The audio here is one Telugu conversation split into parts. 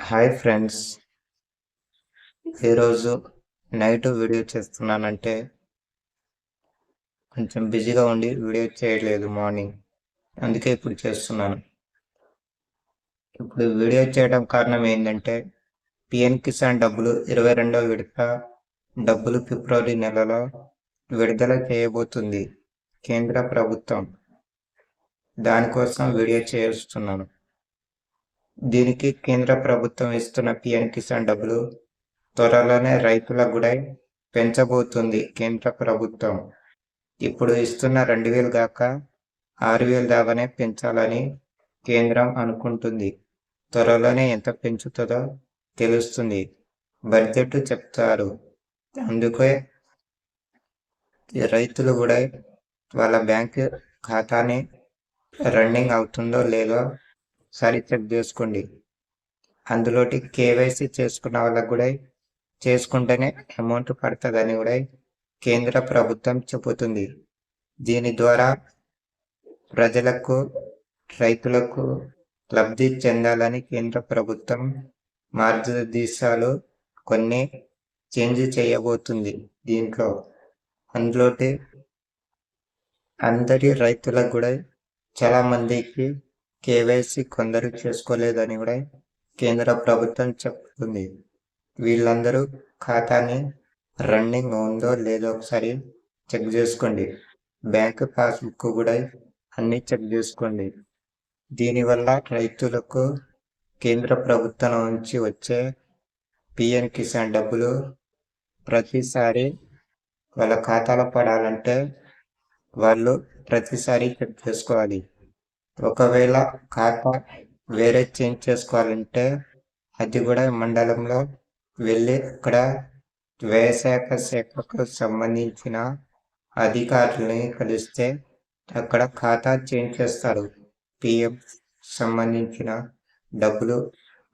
Hi friends. ఈరోజు నైట్ వీడియో చేస్తున్నానంటే కొంచెం బిజీగా ఉండి వీడియో చేయలేదు మార్నింగ్. అందుకే ఇప్పుడు చేస్తున్నాను. ఇప్పుడు వీడియో చేయడం కారణం ఏంటంటే పిఎన్ కిసాన్ డబ్బులు ఇరవై రెండవ విడత డబ్బులు ఫిబ్రవరి నెలలో విడుదల చేయబోతుంది కేంద్ర ప్రభుత్వం. దానికోసం వీడియో చేస్తున్నాను. దీనికి కేంద్ర ప్రభుత్వం ఇస్తున్న పిఎం కిసాన్ డబ్బులు త్వరలోనే రైతులకు కూడా పెంచబోతుంది కేంద్ర ప్రభుత్వం. ఇప్పుడు ఇస్తున్న రెండు వేలు కాక ఆరు వేలు దాకానే పెంచాలని కేంద్రం అనుకుంటుంది. త్వరలోనే ఎంత పెంచుతుందో తెలుస్తుంది. బడ్జెట్ చెప్తారు. అందుకే రైతులు కూడా వాళ్ళ బ్యాంక్ ఖాతాని రన్నింగ్ అవుతుందో లేదో ఒకసారి చెక్ చేసుకోండి. అందులోటి కేవైసీ చేసుకున్న వాళ్ళకు కూడా చేసుకుంటేనే అమౌంట్ పడుతుందని కూడా కేంద్ర ప్రభుత్వం చెబుతుంది. దీని ద్వారా ప్రజలకు రైతులకు లబ్ధి చెందాలని కేంద్ర ప్రభుత్వం మార్గదర్శకాలు కొన్ని చేంజ్ చేయబోతుంది దీంట్లో. అందులోటి అందరి రైతులకు కూడా చాలా మందికి కేవైసీ కొందరు చేసుకోలేదని కూడా కేంద్ర ప్రభుత్వం చెప్తుంది. వీళ్ళందరూ ఖాతాని రన్నింగ్ ఉందో లేదో ఒకసారి చెక్ చేసుకోండి. బ్యాంక్ పాస్బుక్ కూడా అన్ని చెక్ చేసుకోండి. దీనివల్ల రైతులకు కేంద్ర ప్రభుత్వం నుంచి వచ్చే పిఎం కిసాన్ డబ్బులు ప్రతిసారి వాళ్ళ ఖాతాలో పడాలంటే వాళ్ళు ప్రతిసారి చెక్ చేసుకోవాలి. ఒకవేళ ఖాతా వేరే చేంజ్ చేసుకోవాలంటే అది కూడా మండలంలో వెళ్ళి అక్కడ వ్యవసాయ శాఖకు సంబంధించిన అధికారులని కలిస్తే అక్కడ ఖాతా చేంజ్ చేస్తారు. పిఎం సంబంధించిన డబ్బులు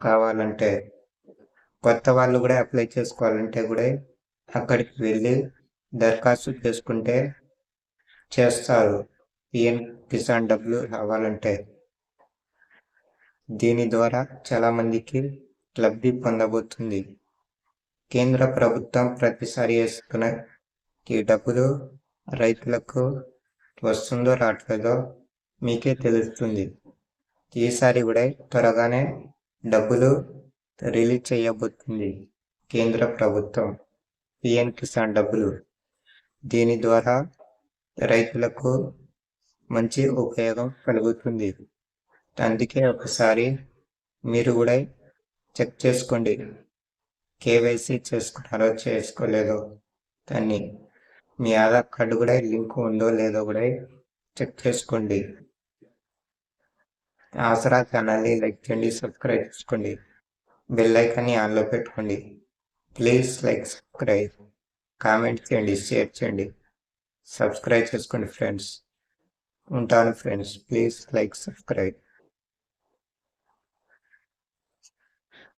కావాలంటే కొత్త వాళ్ళు కూడా అప్లై చేసుకోవాలంటే కూడా అక్కడికి వెళ్ళి దరఖాస్తు చేసుకుంటే చేస్తారు. పిఎం కిసాన్ డబ్బులు రావాలంటే? దీని ద్వారా చాలా మందికి లబ్ధి పొందబోతుంది. కేంద్ర ప్రభుత్వం ప్రతిసారి వేసుకున్న ఈ డబ్బులు రైతులకు వస్తుందో రావట్లేదో మీకే తెలుస్తుంది. ఈసారి కూడా త్వరగానే డబ్బులు రిలీజ్ చేయబోతుంది కేంద్ర ప్రభుత్వం. పిఎం కిసాన్ డబ్బులు? దీని ద్వారా రైతులకు మంచి ఉపయోగం కలుగుతుంది. అందుకే ఒకసారి మీరు కూడా చెక్ చేసుకోండి. కేవైసీ చేసుకున్నారో చేసుకోలేదో దాన్ని మీ ఆధార్ కార్డు కూడా లింక్ ఉందో లేదో కూడా చెక్ చేసుకోండి. ఆసరా ఛానల్ని లైక్ చేయండి సబ్స్క్రైబ్ చేసుకోండి. బెల్ ఐకాన్ని ఆన్లో పెట్టుకోండి. ప్లీజ్ లైక్ సబ్స్క్రైబ్ కామెంట్ చేయండి షేర్ చేయండి. సబ్స్క్రైబ్ చేసుకోండి ఫ్రెండ్స్. ఉంటాను ఫ్రెండ్స్ ప్లీజ్ లైక్ సబ్స్క్రైబ్